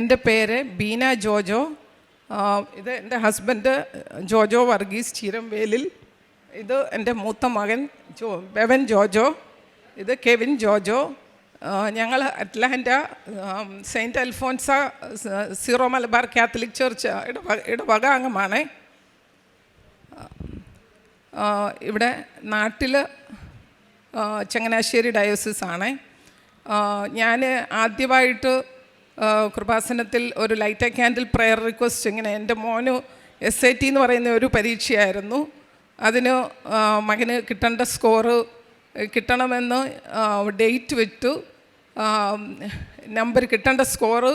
എന്റെ പേര് ബീന ജോജോ. ഇത് എന്റെ ഹസ്ബൻഡ് ജോജോ വർഗീസ് ചീരംവേലിൽ. ഇത് എന്റെ മൂത്ത മകൻ ജോ ബെവൻ ജോജോ. ഇത് കെവിൻ ജോജോ. ഞങ്ങൾ Atlanta um, saint Alphonsa Syro Malabar Catholic church ഇടവക ഇടവക അംഗമാണ്. ഇവിടെ നാട്ടിൽ ചങ്ങനാശ്ശേരി ഡയോസിസ് ആണ് ഞാൻ ആദ്യമായിട്ട് കൃപാസനത്തിൽ ഒരു light a candle prayer request ഇങ്ങനെ. എന്റെ മോന് എസ് ഐ ടി എന്ന് പറയുന്ന ഒരു പരീക്ഷയായിരുന്നു. അതിന് മകന് കിട്ടേണ്ട സ്കോറ് കിട്ടണമെന്ന് ഡേറ്റ് വിട്ടു. നമ്പർ കിട്ടേണ്ട സ്കോറ്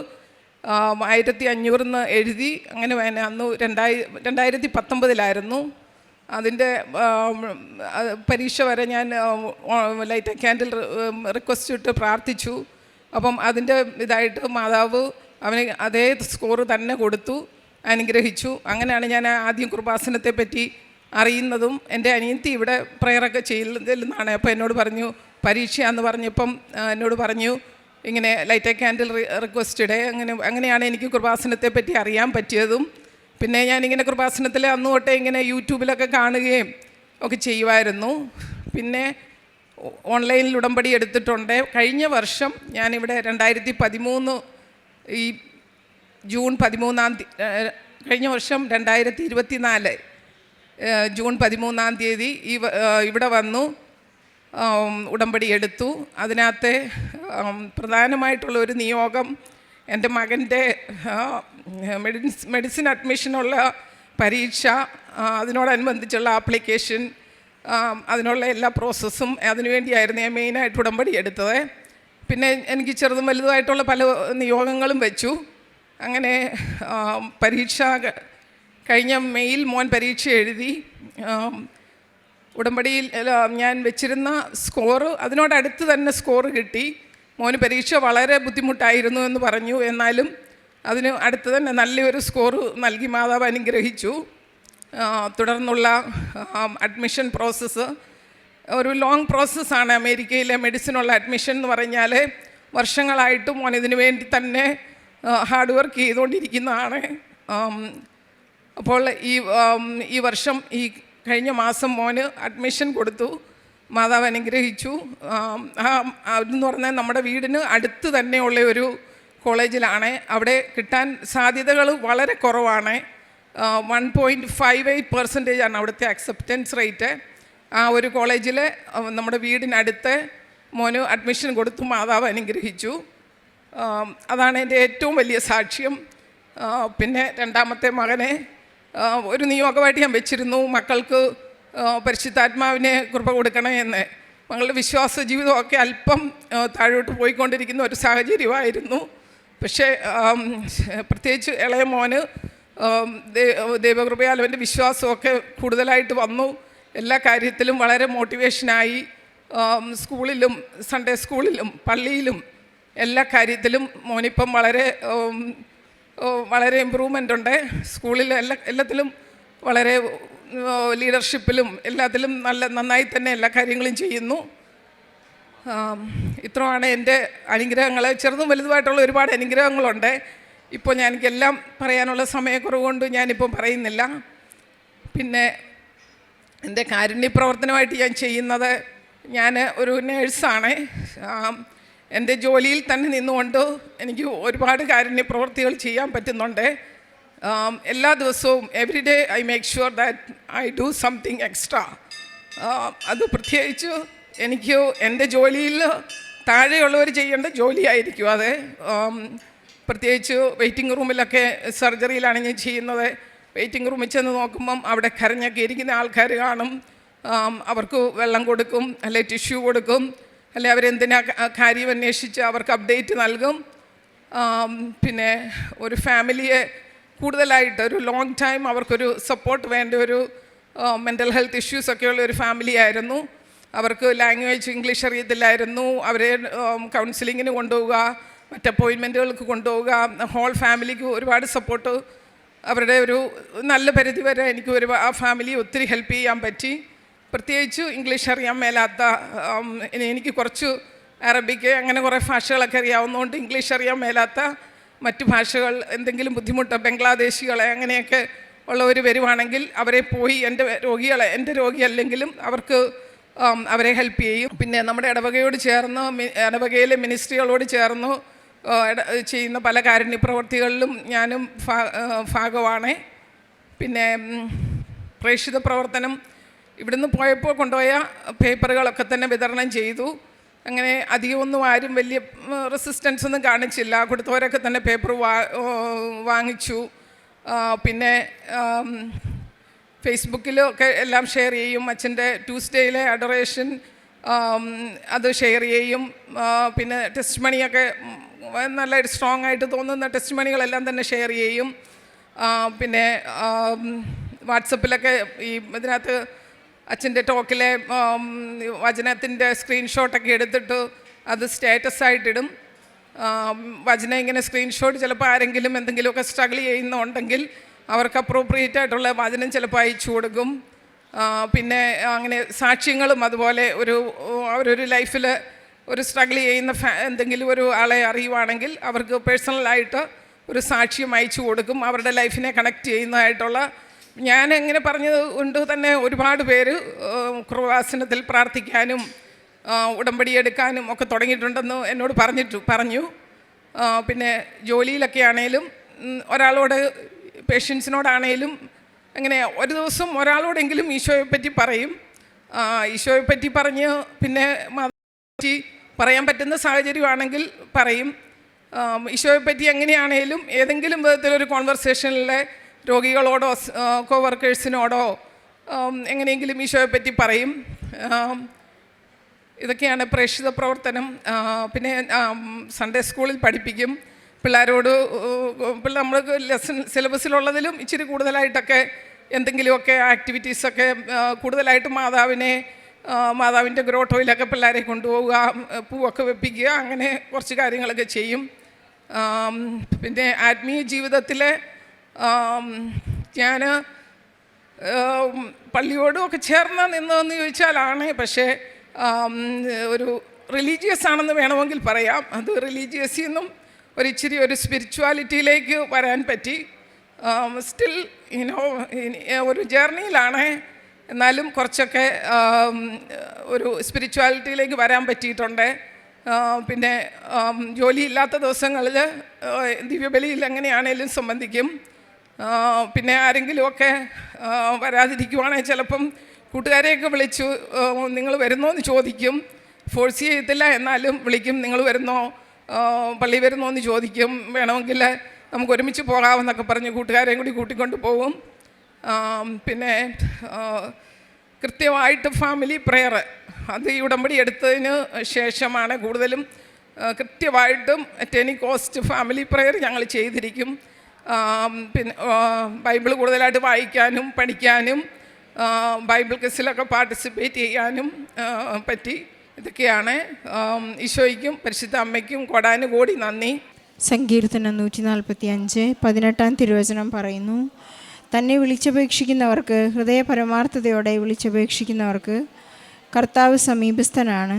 ആയിരത്തി അഞ്ഞൂറിന്ന് എഴുതി. അങ്ങനെ വേണേ അന്ന് രണ്ടായി രണ്ടായിരത്തി പത്തൊമ്പതിലായിരുന്നു അതിന്റെ പരീക്ഷ വരെ ഞാൻ ലൈറ്റ് ക്യാൻഡിൽ റിക്വസ്റ്റ് ഇട്ട് പ്രാർത്ഥിച്ചു. അപ്പം അതിന്റെ ഇതായിട്ട് മാതാവ് അവന് അതേ സ്കോർ തന്നെ കൊടുത്തു അനുഗ്രഹിച്ചു. അങ്ങനെയാണ് ഞാൻ ആദ്യം കൃപാസനത്തെ പറ്റി അറിയുന്നതും എന്റെ അനിയത്തി ഇവിടെ പ്രെയറൊക്കെ ചെയ്യുന്നതെന്നാണ് അപ്പോൾ എന്നോട് പറഞ്ഞു പരീക്ഷ എന്ന് പറഞ്ഞപ്പം എന്നോട് പറഞ്ഞു ഇങ്ങനെ ലൈറ്റ് ക്യാൻഡിൽ റിക്വസ്റ്റഡ് അങ്ങനെ അങ്ങനെയാണ് എനിക്ക് കൃപാസനത്തെ പറ്റി അറിയാൻ പറ്റിയതും. പിന്നെ ഞാനിങ്ങനെ കൃപാസനത്തിൽ അന്ന് തൊട്ടേ ഇങ്ങനെ യൂട്യൂബിലൊക്കെ കാണുകയും ഒക്കെ ചെയ്യുമായിരുന്നു പിന്നെ ഓൺലൈനിൽ ഉടമ്പടി എടുത്തിട്ടുണ്ട്. കഴിഞ്ഞ വർഷം ഞാനിവിടെ രണ്ടായിരത്തി പതിമൂന്ന് ഈ ജൂൺ പതിമൂന്നാം തീയതി കഴിഞ്ഞ വർഷം രണ്ടായിരത്തി ഇരുപത്തി നാല് ജൂൺ പതിമൂന്നാം തീയതി ഈ ഇവിടെ വന്നു ഉടമ്പടി എടുത്തു. അതിനകത്തെ പ്രധാനമായിട്ടുള്ള ഒരു നിയോഗം എന്റെ മകന്റെ മെഡിസിൻ അഡ്മിഷനുള്ള പരീക്ഷ അതിനോടനുബന്ധിച്ചുള്ള ആപ്ലിക്കേഷൻ അതിനുള്ള എല്ലാ പ്രോസസ്സും അതിനുവേണ്ടിയായിരുന്നു ഞാൻ മെയിനായിട്ട് ഉടമ്പടി എടുത്തത്. പിന്നെ എനിക്ക് ചെറുതും വലുതുമായിട്ടുള്ള പല നിയോഗങ്ങളും വെച്ചു. അങ്ങനെ പരീക്ഷ കഴിഞ്ഞ മെയിൽ മോൻ പരീക്ഷ എഴുതി. ഉടമ്പടിയിൽ ഞാൻ വെച്ചിരുന്ന സ്കോറ് അതിനോടടുത്ത് തന്നെ സ്കോറ് കിട്ടി. മോന് പരീക്ഷ വളരെ ബുദ്ധിമുട്ടായിരുന്നു എന്ന് പറഞ്ഞു. എന്നാലും അതിന് അടുത്ത് തന്നെ നല്ലൊരു സ്കോറ് നൽകി മാതാവ് അനുഗ്രഹിച്ചു. തുടർന്നുള്ള അഡ്മിഷൻ പ്രോസസ്സ് ഒരു ലോങ് പ്രോസസ്സാണ് അമേരിക്കയിലെ മെഡിസിനുള്ള അഡ്മിഷൻ എന്ന് പറഞ്ഞാൽ വർഷങ്ങളായിട്ട് മോൻ ഇതിനു വേണ്ടി തന്നെ ഹാർഡ് വർക്ക് ചെയ്തുകൊണ്ടിരിക്കുന്നതാണ്. അപ്പോൾ ഈ ഈ വർഷം ഈ കഴിഞ്ഞ മാസം മോന് അഡ്മിഷൻ കൊടുത്തു. മാതാവ് അനുഗ്രഹിച്ചു. ആം, അതെന്ന് പറഞ്ഞാൽ നമ്മുടെ വീടിന് അടുത്ത് തന്നെയുള്ള ഒരു കോളേജിലാണ് അവിടെ കിട്ടാൻ സാധ്യതകൾ വളരെ കുറവാണ്. One point five eight percentage ആണ് അവിടുത്തെ അക്സെപ്റ്റൻസ് റേറ്റ് ആ ഒരു കോളേജിൽ നമ്മുടെ വീടിനടുത്ത് മോന് അഡ്മിഷൻ കൊടുത്തു മാതാവ് അനുഗ്രഹിച്ചു. അതാണ് എന്റെ ഏറ്റവും വലിയ സാക്ഷ്യം. പിന്നെ രണ്ടാമത്തെ മകനെ ഒരു നിയോഗമായിട്ട് ഞാൻ വെച്ചിരുന്നു. മക്കൾക്ക് പരിശുദ്ധാത്മാവിനെ കൃപ കൊടുക്കണേ എന്ന്. മകളുടെ വിശ്വാസ ജീവിതമൊക്കെ അല്പം താഴോട്ട് പോയിക്കൊണ്ടിരിക്കുന്ന ഒരു സാഹചര്യമായിരുന്നു. പക്ഷേ പ്രത്യേകിച്ച് ഇളയ മോന് ദൈവകൃപയാൽ അവന്റെ വിശ്വാസമൊക്കെ കൂടുതലായിട്ട് വന്നു. എല്ലാ കാര്യത്തിലും വളരെ മോട്ടിവേഷനായി. സ്കൂളിലും സൺഡേ സ്കൂളിലും പള്ളിയിലും എല്ലാ കാര്യത്തിലും മോനിപ്പം വളരെ വളരെ ഇമ്പ്രൂവ്മെന്റ് ഉണ്ട് സ്കൂളിൽ എല്ലാ എല്ലാത്തിലും വളരെ ലീഡർഷിപ്പിലും എല്ലാത്തിലും നല്ല നന്നായി തന്നെ എല്ലാ കാര്യങ്ങളും ചെയ്യുന്നു. ഇത്രയാണ് എന്റെ അനുഗ്രഹങ്ങൾ. ചെറുതും വലുതുമായിട്ടുള്ള ഒരുപാട് അനുഗ്രഹങ്ങളുണ്ട്. ഇപ്പോൾ ഞാൻ എനിക്കെല്ലാം പറയാനുള്ള സമയക്കുറവുകൊണ്ട് ഞാനിപ്പോൾ പറയുന്നില്ല. പിന്നെ എന്റെ കാരുണ്യ പ്രവർത്തനമായിട്ട് ഞാൻ ചെയ്യുന്നത് ഞാൻ ഒരു നേഴ്സാണ്. എന്റെ ജോലിയിൽ തന്നെ നിന്നുകൊണ്ട് എനിക്ക് ഒരുപാട് കാരുണ്യ പ്രവർത്തികൾ ചെയ്യാൻ പറ്റുന്നുണ്ട്. എല്ലാ ദിവസവും every day I make sure that I do something extra അത് പ്രത്യേകിച്ച് എനിക്ക് എന്റെ ജോലിയിൽ താഴെയുള്ളവർ ചെയ്യേണ്ട ജോലിയായിരിക്കും അത്. പ്രത്യേകിച്ച് വെയിറ്റിംഗ് റൂമിലൊക്കെ സർജറിയിലാണ് ഞാൻ ചെയ്യുന്നത്. വെയിറ്റിംഗ് റൂമിൽ ചെന്ന് നോക്കുമ്പം അവിടെ കരഞ്ഞൊക്കെ ഇരിക്കുന്ന ആൾക്കാർ കാണും. അവർക്ക് വെള്ളം കൊടുക്കും അല്ലെ ടിഷ്യൂ കൊടുക്കും അല്ലെ അവരെന്തിനാ കാര്യം അന്വേഷിച്ച് അവർക്ക് അപ്ഡേറ്റ് നൽകും. പിന്നെ ഒരു ഫാമിലിയെ കൂടുതലായിട്ട് ഒരു ലോങ് ടൈം അവർക്കൊരു സപ്പോർട്ട് വേണ്ട ഒരു മെന്റൽ ഹെൽത്ത് ഇഷ്യൂസ് ഒക്കെയുള്ള ഒരു ഫാമിലി ആയിരുന്നു. അവർക്ക് ലാംഗ്വേജ് ഇംഗ്ലീഷ് അറിയത്തില്ലായിരുന്നു. അവരെ കൗൺസിലിങ്ങിന് കൊണ്ടുപോവുക. മറ്റ് അപ്പോയിൻമെന്റുകൾക്ക് കൊണ്ടുപോവുക. ഹോൾ ഫാമിലിക്ക് ഒരുപാട് സപ്പോർട്ട് അവരുടെ ഒരു നല്ല പരിധി വരെ എനിക്ക് ഒരു ആ ഫാമിലി ഒത്തിരി ഹെൽപ്പ് ചെയ്യാൻ പറ്റി. പ്രത്യേകിച്ച് ഇംഗ്ലീഷ് അറിയാൻ മേലാത്ത എനിക്ക് കുറച്ച് അറബിക്ക് അങ്ങനെ കുറേ ഭാഷകളൊക്കെ അറിയാവുന്നതുകൊണ്ട് ഇംഗ്ലീഷ് അറിയാൻ മേലാത്ത മറ്റു ഭാഷകൾ എന്തെങ്കിലും ബുദ്ധിമുട്ട് ബംഗ്ലാദേശികളെ അങ്ങനെയൊക്കെ ഉള്ളവർ വരുവാണെങ്കിൽ അവരെ പോയി എന്റെ രോഗികളെ എന്റെ രോഗിയല്ലെങ്കിലും അവർക്ക് അവരെ ഹെൽപ്പ് ചെയ്യും. പിന്നെ നമ്മുടെ ഇടവകയോട് ചേർന്ന് ഇടവകയിലെ മിനിസ്ട്രികളോട് ചേർന്ന് ചെയ്യുന്ന പല കാരുണ്യ പ്രവർത്തികളിലും ഞാനും ഭാഗമാണ് പിന്നെ പ്രേക്ഷിത പ്രവർത്തനം ഇവിടുന്ന് പോയപ്പോൾ കൊണ്ടുപോയ പേപ്പറുകളൊക്കെ തന്നെ വിതരണം ചെയ്തു. അങ്ങനെ അധികമൊന്നും ആരും വലിയ റെസിസ്റ്റൻസ് ഒന്നും കാണിച്ചില്ല. കൊടുത്തവരൊക്കെ തന്നെ പേപ്പർ വാങ്ങിച്ചു. പിന്നെ ഫേസ്ബുക്കിലും ഫേസ്ബുക്കിലൊക്കെ എല്ലാം ഷെയർ ചെയ്യും. അച്ഛന്റെ ട്യൂസ്ഡേയിലെ അഡറേഷൻ അത് ഷെയർ ചെയ്യും. പിന്നെ ടെസ്റ്റ് മണിയൊക്കെ നല്ല സ്ട്രോങ് ആയിട്ട് തോന്നുന്ന ടെസ്റ്റ് മണികളെല്ലാം തന്നെ ഷെയർ ചെയ്യും. പിന്നെ വാട്സപ്പിലൊക്കെ ഈ ഇതിനകത്ത് അച്ഛന്റെ ടോക്കിലെ വചനത്തിന്റെ സ്ക്രീൻഷോട്ടൊക്കെ എടുത്തിട്ട് അത് സ്റ്റാറ്റസ് ആയിട്ടിടും വചനം ഇങ്ങനെ സ്ക്രീൻഷോട്ട് ചിലപ്പോൾ ആരെങ്കിലും എന്തെങ്കിലുമൊക്കെ സ്ട്രഗിൾ ചെയ്യുന്നുണ്ടെങ്കിൽ അവർക്ക് അപ്രോപ്രിയേറ്റ് ആയിട്ടുള്ള വചനം ചിലപ്പോൾ അയച്ചു കൊടുക്കും. പിന്നെ അങ്ങനെ സാക്ഷ്യങ്ങളും അതുപോലെ ഒരു അവരൊരു ലൈഫിൽ ഒരു സ്ട്രഗിൾ ചെയ്യുന്ന എന്തെങ്കിലും ഒരു ആളെ അറിയുവാണെങ്കിൽ അവർക്ക് പേഴ്സണലായിട്ട് ഒരു സാക്ഷ്യം അയച്ചു കൊടുക്കും. അവരുടെ ലൈഫിനെ കണക്ട് ചെയ്യുന്നതായിട്ടുള്ള ഞാൻ എങ്ങനെ പറഞ്ഞത് കൊണ്ട് തന്നെ ഒരുപാട് പേര് കൃപാസനത്തിൽ പ്രാർത്ഥിക്കാനും ഉടമ്പടി എടുക്കാനും ഒക്കെ തുടങ്ങിയിട്ടുണ്ടെന്ന് എന്നോട് പറഞ്ഞിട്ടു പറഞ്ഞു. പിന്നെ ജോലിയിലൊക്കെ ആണേലും ഒരാളോട് പേഷ്യൻസിനോടാണേലും അങ്ങനെ ഒരു ദിവസം ഒരാളോടെങ്കിലും ഈശോയെ പറ്റി പറയും ഈശോയെപ്പറ്റി ഈശോയെ പറ്റി പറഞ്ഞ് പിന്നെ പറ്റി പറയാൻ പറ്റുന്ന സാഹചര്യമാണെങ്കിൽ പറയും. ഈശോയെ പറ്റി എങ്ങനെയാണേലും ഏതെങ്കിലും വിധത്തിലൊരു കോൺവെർസേഷനിലെ രോഗികളോടോ കോവർക്കേഴ്സിനോടോ എങ്ങനെയെങ്കിലും ഈശോയെ പറ്റി പറയും ഇതൊക്കെയാണ് പ്രേക്ഷിത പ്രവർത്തനം. പിന്നെ സൺഡേ സ്കൂളിൽ പഠിപ്പിക്കും. പിള്ളേരോട് പിള്ളേർ നമ്മൾക്ക് ലെസൺ സിലബസിലുള്ളതിലും ഇച്ചിരി കൂടുതലായിട്ടൊക്കെ എന്തെങ്കിലുമൊക്കെ ആക്ടിവിറ്റീസൊക്കെ കൂടുതലായിട്ട് മാതാവിനെ മാതാവിന്റെ ഗ്രോട്ടോയിലൊക്കെ പിള്ളേരെ കൊണ്ടുപോവുക പൂവൊക്കെ വെപ്പിക്കുക അങ്ങനെ കുറച്ച് കാര്യങ്ങളൊക്കെ ചെയ്യും. പിന്നെ ആത്മീയ ജീവിതത്തിൽ ഞാൻ പള്ളിയോടും ഒക്കെ ചേർന്ന് നിന്നതെന്ന് ചോദിച്ചാലാണ് പക്ഷേ ഒരു റിലീജിയസ് ആണെന്ന് വേണമെങ്കിൽ പറയാം. അത് റിലീജിയസിൽ നിന്നും ഒരു ഇച്ചിരി ഒരു സ്പിരിച്വാലിറ്റിയിലേക്ക് വരാൻ പറ്റി. സ്റ്റിൽ ഇനോ ഒരു ജേർണിയിലാണ് എന്നാലും കുറച്ചൊക്കെ ഒരു സ്പിരിച്വാലിറ്റിയിലേക്ക് വരാൻ പറ്റിയിട്ടുണ്ട്. പിന്നെ ജോലി ജോലിയില്ലാത്ത ദിവസങ്ങളിൽ ദിവ്യബലിയിൽ എങ്ങനെയാണേലും സംബന്ധിക്കും. പിന്നെ ആരെങ്കിലുമൊക്കെ വരാതിരിക്കുവാണെങ്കിൽ ചിലപ്പം കൂട്ടുകാരെയൊക്കെ വിളിച്ചു നിങ്ങൾ വരുന്നോ എന്ന് ചോദിക്കും. ഫോഴ്സ് ചെയ്യത്തില്ല എന്നാലും വിളിക്കും നിങ്ങൾ വരുന്നോ? പള്ളി വരുന്നോ? എന്ന് ചോദിക്കും. വേണമെങ്കിൽ നമുക്ക് ഒരുമിച്ച് പോകാമെന്നൊക്കെ പറഞ്ഞ് കൂട്ടുകാരെയും കൂടി കൂട്ടിക്കൊണ്ട് പോകും. പിന്നെ കൃത്യമായിട്ട് ഫാമിലി പ്രെയർ അത് ഈ ഉടമ്പടി എടുത്തതിന് ശേഷമാണ് കൂടുതലും കൃത്യമായിട്ടും കൃത്യമായിട്ടും ടെനി കോസ്റ്റ് ഫാമിലി പ്രെയർ ഞങ്ങൾ ചെയ്തിരിക്കും. പിന്നെ ബൈബിൾ കൂടുതലായിട്ട് വായിക്കാനും പഠിക്കാനും ബൈബിൾ ക്വിസിലൊക്കെ പാർട്ടിസിപ്പേറ്റ് ചെയ്യാനും പറ്റി ഇതൊക്കെയാണ്. ഈശോയ്ക്കും പരിശുദ്ധ അമ്മയ്ക്കും കോടാനുകോടി നന്ദി. സങ്കീർത്തനം നൂറ്റി നാൽപ്പത്തി അഞ്ച് പതിനെട്ടാം തിരുവചനം പറയുന്നു തന്നെ വിളിച്ചപേക്ഷിക്കുന്നവർക്ക് ഹൃദയ പരമാർത്ഥതയോടെ വിളിച്ചപേക്ഷിക്കുന്നവർക്ക് കർത്താവ് സമീപസ്ഥനാണ്.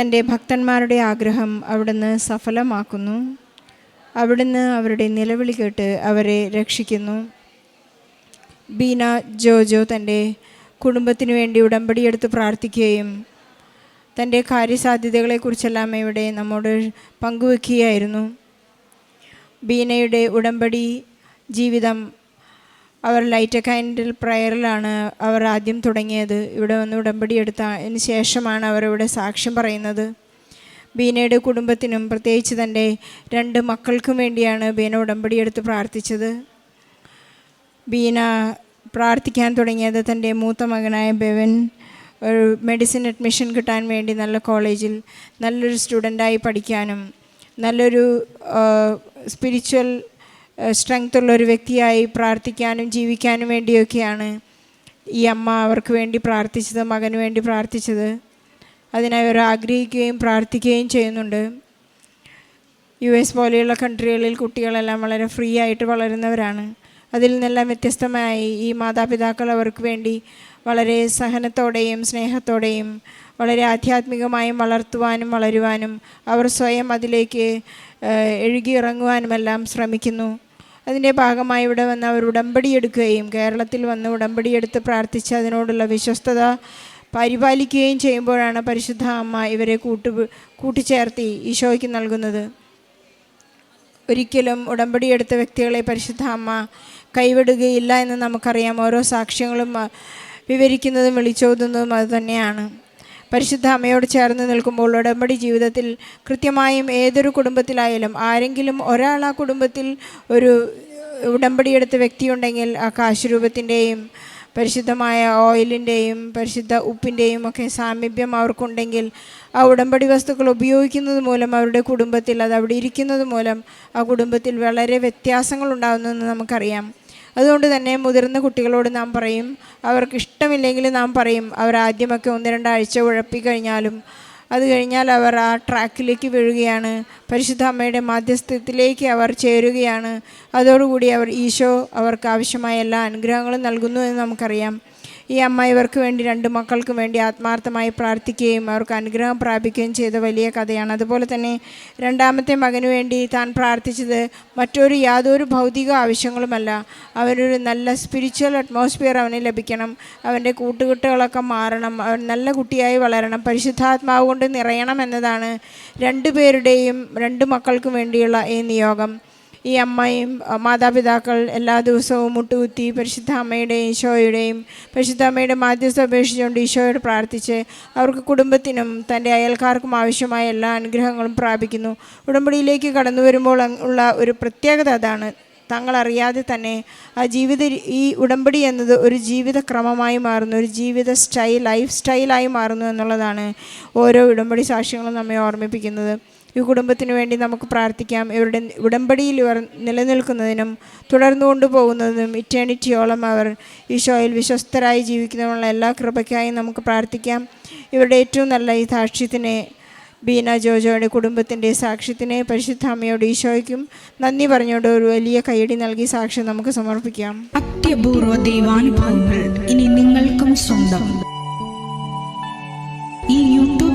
തന്റെ ഭക്തന്മാരുടെ ആഗ്രഹം അവിടുന്ന് സഫലമാക്കുന്നു. അവിടുന്ന് അവരുടെ നിലവിളി കേട്ട് അവരെ രക്ഷിക്കുന്നു. ബീന ജോജോ തന്റെ കുടുംബത്തിനു വേണ്ടി ഉടമ്പടിയെടുത്ത് പ്രാർത്ഥിക്കുകയും തന്റെ കാര്യസാധ്യതകളെക്കുറിച്ചെല്ലാം ഇവിടെ നമ്മോട് പങ്കുവെക്കുകയായിരുന്നു. ബീനയുടെ ഉടമ്പടി ജീവിതം അവർ ലൈറ്റ് കൈൻഡിൽ പ്രയറിലാണ് അവർ ആദ്യം തുടങ്ങിയത്. ഇവിടെ വന്ന് ഉടമ്പടി എടുത്തതിന് ശേഷമാണ് അവർ ഇവിടെ സാക്ഷ്യം പറയുന്നത്. ബീനയുടെ കുടുംബത്തിനും പ്രത്യേകിച്ച് തന്റെ രണ്ട് മക്കൾക്കും വേണ്ടിയാണ് ബീന ഉടമ്പടി എടുത്ത് പ്രാർത്ഥിച്ചത്. ബീന പ്രാർത്ഥിക്കാൻ തുടങ്ങിയത് തന്റെ മൂത്ത മകനായ ബെവൻ ഒരു മെഡിസിൻ അഡ്മിഷൻ കിട്ടാൻ വേണ്ടി നല്ല കോളേജിൽ നല്ലൊരു സ്റ്റുഡന്റായി പഠിക്കാനും നല്ലൊരു സ്പിരിച്വൽ സ്ട്രെങ്ത് ഉള്ള ഒരു വ്യക്തിയായി പ്രാർത്ഥിക്കാനും ജീവിക്കാനും വേണ്ടിയൊക്കെയാണ് ഈ അമ്മ അവർക്ക് വേണ്ടി പ്രാർത്ഥിച്ചത് മകന് വേണ്ടി പ്രാർത്ഥിച്ചത്. അതിനായി അവർ ആഗ്രഹിക്കുകയും പ്രാർത്ഥിക്കുകയും ചെയ്യുന്നുണ്ട്. യു എസ് പോലെയുള്ള കൺട്രികളിൽ കുട്ടികളെല്ലാം വളരെ ഫ്രീ ആയിട്ട് വളരുന്നവരാണ്. അതിൽ നിന്നെല്ലാം വ്യത്യസ്തമായി ഈ മാതാപിതാക്കൾ അവർക്ക് വേണ്ടി വളരെ സഹനത്തോടെയും സ്നേഹത്തോടെയും വളരെ ആധ്യാത്മികമായും വളർത്തുവാനും വളരുവാനും അവർ സ്വയം അതിലേക്ക് എഴുകിയിറങ്ങുവാനുമെല്ലാം ശ്രമിക്കുന്നു. അതിന്റെ ഭാഗമായി ഇവിടെ വന്ന് അവർ ഉടമ്പടി എടുക്കുകയും കേരളത്തിൽ വന്ന് ഉടമ്പടി എടുത്ത് പ്രാർത്ഥിച്ച് അതിനോടുള്ള വിശ്വസ്തത പരിപാലിക്കുകയും ചെയ്യുമ്പോഴാണ് പരിശുദ്ധ അമ്മ ഇവരെ കൂട്ടു കൂട്ടിച്ചേർത്തി ഈശോയ്ക്ക് നൽകുന്നത്. ഒരിക്കലും ഉടമ്പടി എടുത്ത വ്യക്തികളെ പരിശുദ്ധ അമ്മ കൈവിടുകയില്ല എന്ന് നമുക്കറിയാം. ഓരോ സാക്ഷ്യങ്ങളും വിവരിക്കുന്നതും വിളിച്ചോതുന്നതും അത് തന്നെയാണ്. പരിശുദ്ധ അമ്മയോട് ചേർന്ന് നിൽക്കുമ്പോൾ ഉടമ്പടി ജീവിതത്തിൽ കൃത്യമായും ഏതൊരു കുടുംബത്തിലായാലും ആരെങ്കിലും ഒരാൾ ആ കുടുംബത്തിൽ ഒരു ഉടമ്പടിയെടുത്ത വ്യക്തിയുണ്ടെങ്കിൽ ആ കാശുരൂപത്തിന്റെയും പരിശുദ്ധമായ ഓയിലിന്റെയും പരിശുദ്ധ ഉപ്പിന്റെയും ഒക്കെ സാമീപ്യം അവർക്കുണ്ടെങ്കിൽ ആ ഉടമ്പടി വസ്തുക്കൾ ഉപയോഗിക്കുന്നത് മൂലം അവരുടെ കുടുംബത്തിൽ അത് അവിടെ ഇരിക്കുന്നത് മൂലം ആ കുടുംബത്തിൽ വളരെ വ്യത്യാസങ്ങൾ ഉണ്ടാകുന്നതെന്ന് നമുക്കറിയാം. അതുകൊണ്ട് തന്നെ മുതിർന്ന കുട്ടികളോട് നാം പറയും അവർക്ക് ഇഷ്ടമില്ലെങ്കിൽ നാം പറയും അവർ ആദ്യമൊക്കെ ഒന്ന് രണ്ടാഴ്ച ഉഴപ്പിക്കഴിഞ്ഞാലും അത് കഴിഞ്ഞാൽ അവർ ആ ട്രാക്കിലേക്ക് വീഴുകയാണ്. പരിശുദ്ധ അമ്മയുടെ മാധ്യസ്ഥത്തിലേക്ക് അവർ ചേരുകയാണ്. അതോടുകൂടി അവർ ഈശോ അവർക്ക് ആവശ്യമായ എല്ലാ അനുഗ്രഹങ്ങളും നൽകുന്നു എന്ന് നമുക്കറിയാം. ഈ അമ്മ ഇവർക്ക് വേണ്ടി രണ്ട് മക്കൾക്കും വേണ്ടി ആത്മാർത്ഥമായി പ്രാർത്ഥിക്കുകയും അവർക്ക് അനുഗ്രഹം പ്രാപിക്കുകയും ചെയ്ത വലിയ കഥയാണ്. അതുപോലെ തന്നെ രണ്ടാമത്തെ മകന് വേണ്ടി താൻ പ്രാർത്ഥിച്ചത് മറ്റൊരു യാതൊരു ഭൗതിക ആവശ്യങ്ങളുമല്ല. അവനൊരു നല്ല സ്പിരിച്വൽ അറ്റ്മോസ്ഫിയർ അവന് ലഭിക്കണം. അവന്റെ കൂട്ടുകെട്ടുകളൊക്കെ മാറണം. അവൻ നല്ല കുട്ടിയായി വളരണം. പരിശുദ്ധാത്മാവ് കൊണ്ട് നിറയണം എന്നതാണ് രണ്ടുപേരുടെയും രണ്ട് മക്കൾക്കും വേണ്ടിയുള്ള ഈ നിയോഗം. ഈ അമ്മയും മാതാപിതാക്കൾ എല്ലാ ദിവസവും മുട്ടുകുത്തി പരിശുദ്ധ അമ്മയുടെയും ഈശോയുടെയും പരിശുദ്ധ അമ്മയുടെ മാധ്യസ്ഥ അപേക്ഷിച്ചുകൊണ്ട് ഈശോയോട് പ്രാർത്ഥിച്ച് അവർക്ക് കുടുംബത്തിനും തന്റെ അയൽക്കാർക്കും ആവശ്യമായ എല്ലാ അനുഗ്രഹങ്ങളും പ്രാപിക്കുന്നു. ഉടമ്പടിയിലേക്ക് കടന്നു വരുമ്പോൾ ഉള്ള ഒരു പ്രത്യേകത അതാണ്. തങ്ങളറിയാതെ തന്നെ ആ ജീവിത ഈ ഉടമ്പടി എന്നത് ഒരു ജീവിത ക്രമമായി മാറുന്നു ഒരു ജീവിത സ്റ്റൈൽ ലൈഫ് സ്റ്റൈലായി മാറുന്നു എന്നുള്ളതാണ് ഓരോ ഉടമ്പടി സാക്ഷ്യങ്ങളും നമ്മെ ഓർമ്മിപ്പിക്കുന്നത്. ഈ കുടുംബത്തിന് വേണ്ടി നമുക്ക് പ്രാർത്ഥിക്കാം. ഇവരുടെ ഉടമ്പടിയിൽ ഇവർ നിലനിൽക്കുന്നതിനും തുടർന്നു കൊണ്ടുപോകുന്നതിനും ഇറ്റേണിറ്റിയോളം അവർ ഈശോയിൽ വിശ്വസ്തരായി ജീവിക്കുന്നതിനുള്ള എല്ലാ കൃപയ്ക്കായും നമുക്ക് പ്രാർത്ഥിക്കാം. ഇവരുടെ ഏറ്റവും നല്ല ഈ സാക്ഷ്യത്തിനെ ബീന ജോജോയുടെ കുടുംബത്തിന്റെ സാക്ഷ്യത്തിനെ പരിശുദ്ധ അമ്മയോട് ഈശോയ്ക്കും നന്ദി പറഞ്ഞുകൊണ്ട് ഒരു വലിയ കൈയടി നൽകി സാക്ഷ്യം നമുക്ക് സമർപ്പിക്കാം. അത്യപൂർവ ദൈവാനുഭവങ്ങൾ ഇനി നിങ്ങൾക്കും സ്വന്തം.